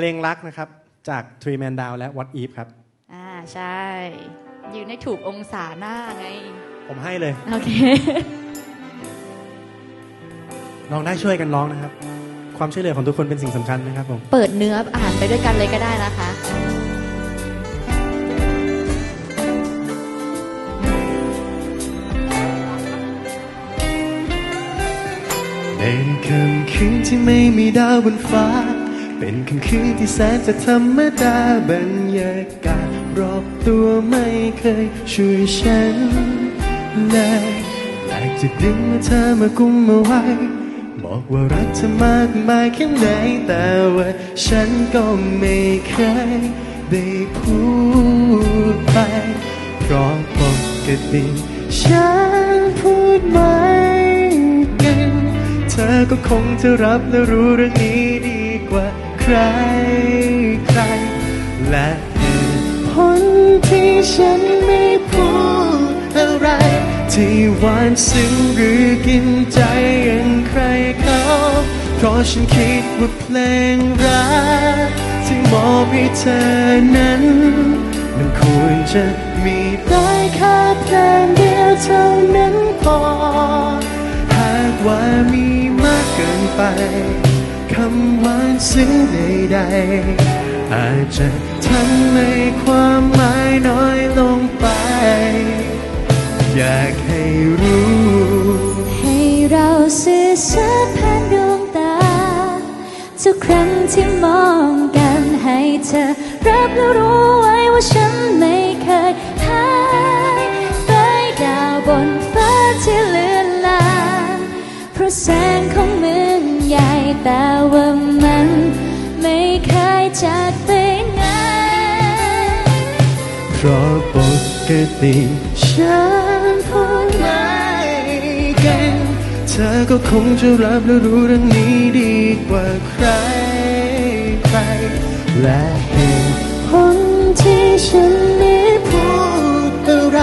เพลงรักนะครับ จาก Three Man Down และ What If ครับ อ่าใช่ ยืนให้ถูกองศาหน้าไง ผมให้เลย โอเค ลองได้ช่วยกันร้องนะครับ ความช่วยเหลือของทุกคนเป็นสิ่งสำคัญนะครับผม เปิดเนื้ออ่านไปด้วยกันเลยก็ได้นะคะ ในค่ำคืนที่ไม่มีดาวบนฟ้า เป็นค่ำคืนที่แสนจะธรรมดาบรรยากาศรอบตัวไม่เคยช่วยฉันเลยอยากจะดึงเธอมากุมเอาไว้ บอกว่ารักเธอมากมายแค่ไหนแต่ว่าฉันก็ไม่เคยได้พูดไปเพราะปกติฉันพูดไม่เก่งเธอก็คงจะรับและรู้เรื่องนี้ รใคร และเหตุผลที่ฉันไม่พูดอะไร ที่หวานซึ้งหรือกินใจอย่างใครเขาเพราะฉันคิดว่าเพลงรักที่มอบให้เธอนั้นมันควรจะมีได้แค่เพลงเดียวเท่านั้นพอ หากว่ามีมากเกินไป คำหวานซึ้งใดๆอาจจะทำให้ความหมายน้อยลงไป อยากให้รู้ ให้เราสื่อสารผ่านดวงตา ทุกครั้งที่มองกันให้เธอ รับและรู้ไว้ว่าฉันไม่เคยหายไปดาวบนฟ้าที่เลือนลางเพราะแสงของ แต่ว่ามันไม่เคยจากไปไหนเพราะปกติฉันพูดไม่เก่งเธอก็คงจะรับและรู้เรื่องนี้ดีกว่าใครใครและเหตุผลที่ฉันไม่พูดอะไร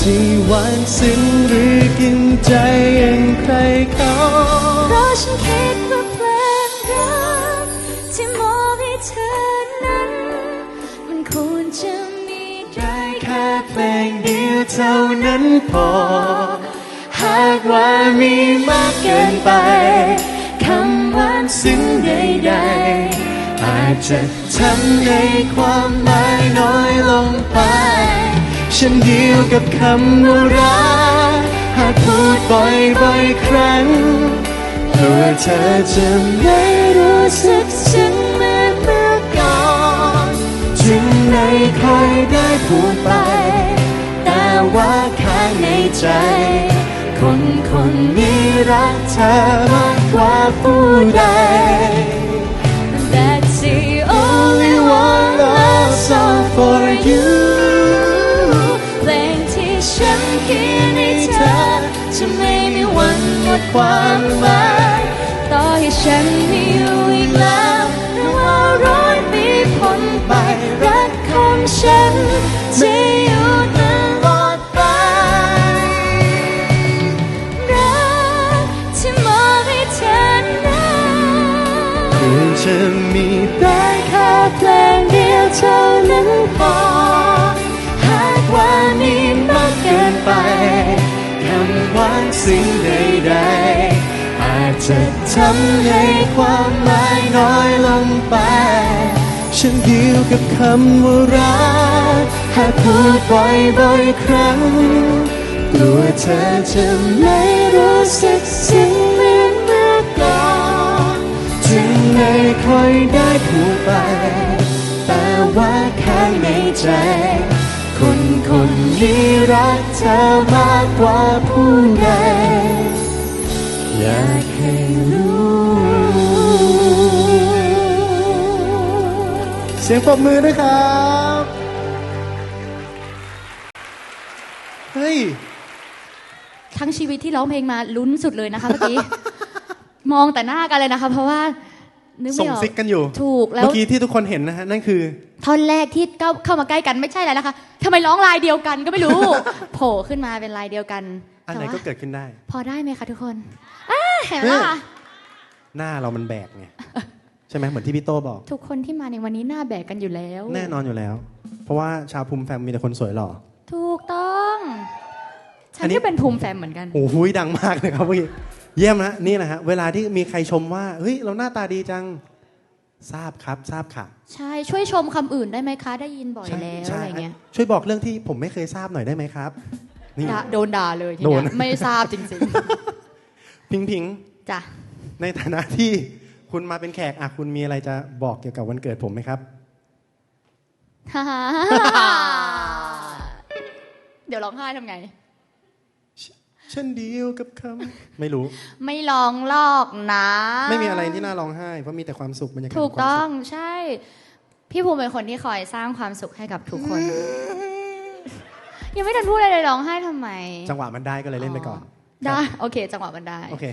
ที่หวานซึ้งหรือกินใจอย่างใครเขาเพราะฉันคิ เท่านั้นพอ หากว่ามีมากเกินไปคำหวานซึ้งใดๆอาจจะทำให้ความหมายน้อยลงไป ฉันเดียวกับคำว่ารักหากพูดบ่อยๆครั้งเพื่อเธอจะไม่รู้สึกซึ้งเหมือนเมื่อก่อนจึงไม่ค่อยได้พูดไป ใจ คนคนนี้รักเธอมากกว่าผู้ใด That's the only one love song for you เพลงที่ฉันเขียนให้เธอ จะไม่มีวันหมดความหมายต่อให้ฉันม่อยู่อีกแล้วหรือว่าร้อยปีพ้นไปรักของฉันจะ คือจะมีได้แค่เพลงเดียวเท่านั้นพอหากว่ามีมากเกินไปคำหวานสิ่งใดๆอาจจะทำให้ความหมายน้อยลงไป ฉันดียวกับคำว่ารักหากพูดบ่อยๆครั้งกลัวเธอจะไม่รู้สึกซึ้งเหมื ค่อยได้พูดไป แต่ว่าข้างในใจ คนคนนี้รักเธอมากกว่าผู้ใดอยากให้รู้เสียงปรบมือด้วยครับ เฮ้ย ทั้งชีวิตที่ร้องเพลงมาลุ้นสุดเลยนะคะเมื่อกี้ มองแต่หน้ากันเลยนะคะ เพราะว่า นึกส่ไม่งออกซิกกันอยู่ ถูกแล้วเมื่อกี้ที่ทุกคนเห็นนะฮะนั่นคือ ท่อนแรกที่เข้าเข้ามาใกล้กันไม่ใช่อะไรนะคะทำไมร้องลายเดียวกันก็ไม่รู้ โผล่ขึ้นมาเป็นลายเดียวกันอันไหนแต่ว่าก็เกิดขึ้นได้ พอได้ไหมคะทุกคนอ่าเห็นไหมล่ะ หน้าเรามันแบกไงใช่ไหมเหมือนที่พี่โตบอก ทุกคนที่มาในวันนี้หน้าแบกกันอยู่แล้ว แน่นอนอยู่แล้ว เพราะว่าชาวภูมิแฟมมีแต่คนสวยหล่อ ถูกต้อง ฉัอันนนี้ ก็เป็นภูมิแฟมเหมือนกัน โอ้โหดังมากเลยครับพี่ เยี่ยมนะนี่นะฮะเวลาที่มีใครชมว่าเฮ้ยเราหน้าตาดีจังทราบครับทราบค่ะ ใช่ช่วยชมคำอื่นได้ไหมคะ ได้ยินบ่อยใช่แล้วใช่อะไรเงี้ยช่วยบอกเรื่องที่ผมไม่เคยทราบหน่อยได้ไหมครับนี่ด่าโดนด่าเลยทีโดเนี้นยไม่ทราบจริงพิงพิงๆจ้ะในฐานะที่คุณมาเป็นแขกอะคุณมีอะไรจะบอกเกี่ยวกับวันเกิดผมไหมครับเดี๋ยวร้องไห้ทำไง ฉันเดียวกับคำไม่รู้ ไม่ร้องลอกนะ ไม่มีอะไรที่น่าร้องไห้เพราะมีแต่ความสุขบรรยากาศถูกความต้อสุงขใช่ พี่ภูมิเป็นคนที่คอยสร้างความสุขให้กับทุกคน ยังไม่ทันพูดอะไรเลยร้องไห้ทำไม จังหวะมันได้ก็เลยเล่นไปก่อน ได้โอเค จังหวะมันได้โอเค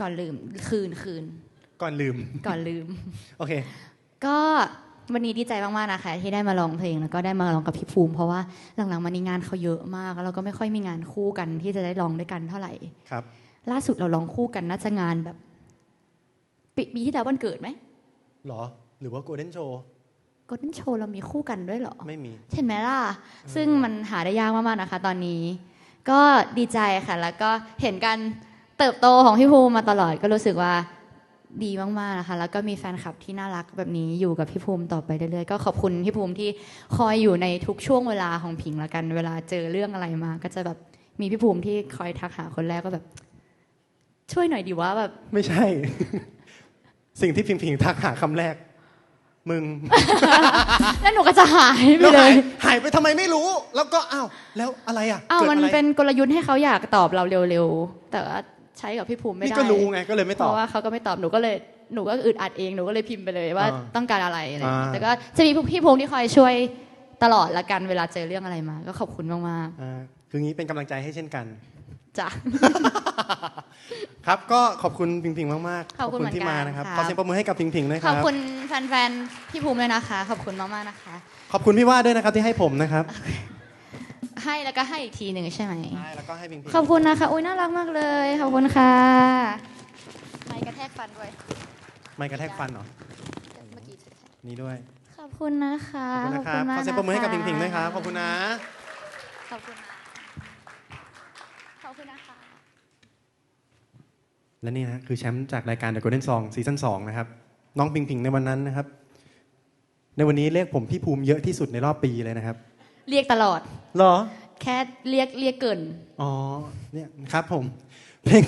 ก่อนลืมคืนคืน ก่อนลืม ก่อนลืม โอเค ก็ วันนี้ดีใจมากๆนะคะ ที่ได้มาร้องเพลงแล้วก็ได้มาร้องกับพี่ภูมิ เพราะว่าหลังๆมานี้งานเขาเยอะมาก แล้วเราก็ไม่ค่อยมีงานคู่กันที่จะได้ร้องด้วยกันเท่าไหร่ครับ ล่าสุดเราร้องคู่กันน่าจะงานแบบปีปีที่แล้ววันเกิดไหมหรอ หรือว่า Golden Show ก็นั่นโชว์เรามีคู่กันด้วยเหรอ ไม่มี เห็นไหมล่ะ ซึ่งมันหาได้ยากมากๆนะคะ ตอนนี้ ก็ดีใจค่ะ แล้วก็เห็นการเติบโตของพี่ภูมิมาตลอดก็รู้สึกว่า ดีมากๆนะคะ แล้วก็มีแฟนคลับที่น่ารักแบบนี้อยู่กับพี่ภูมิต่อไปเรื่อยๆ ก็ขอบคุณพี่ภูมิที่คอยอยู่ในทุกช่วงเวลาของผิงละกัน เวลาเจอเรื่องอะไรมา ก็จะแบบมีพี่ภูมิที่คอยทักหาคนแรกก็แบบ ช่วยหน่อยดีว่าแบบ ไม่ใช่ สิ่งที่พิงพิงทักหาคำแรก มึง แล้วหนูก็จะหายไปแล้วเลหายย หายไปทำไมไม่รู้ แล้วก็อ้าวแล้วอะไรอะอ้าวกิดมันอะไรเป็นกลยุทธ์ให้เขาอยากตอบเราเร็วๆ แต่ว่า ใช้กับพี่ภูมิไม่นี่ได้ก็รู้ไงก็เลยไม่เพตอบราะว่าเขาก็ไม่ตอบหนูก็เลยหนูก็อึดอัดเองหนูก็เลยพิมพ์ไปเลยว่าอ่าต้องการอะไรอะไรอย่างเงี้ยอ่าแต่ก็จะมีพี่ภูมิที่คอยช่วยตลอดละกันเวลาเจอเรื่องอะไรมา ก็ขอบคุณมากอ่าคืองี้เป็นกำลังใจให้เช่นกันๆจ้ะครับก็ขอบคุณพิงพิงมากๆขอบคุณเหมือนที่กันมานะครับครับขอเสียงปรบมือให้กับพิงพิงด้วยคขอรับบคุณแฟนๆพี่ภูมิเลยนะคะ ขอบคุณมากๆนะคะ ขอบคุณพี่ว่าด้วยนะครับที่ให้ผมนะครับ ให้แล้วก็ให้อีกทีหนึ่งใช่ไหมใช่แล้วก็ให้พิงพิงขอบคุณนะคะอุ้ยน่ารักมากเลยขอบคุณค่ะไม้กระแทกฟันด้วยไม่กระแทกฟันเหรอเมื่อกี้เธอแทกนี่ด้วย ขอบคุณนะคะขอบคุณนะครับมากขอเสียงปรบมือให้กับนะพิคะงพิงด้วยครับขอบคุณนะขอบคุณนะขอบคุณนะคะและนี่นะคือแชมป์จากรายการ The Golden Song ซีซั่น2นะครับน้องพิงพิงในวันนั้นนะครับ ในวันนี้เรียกผมพี่ภูมิเยอะที่สุดในรอบปีเลยนะครับ เรียกตลอด เหรอ แค่เรียกเรียกเกิน อ๋อ เนี่ยครับผม เพลง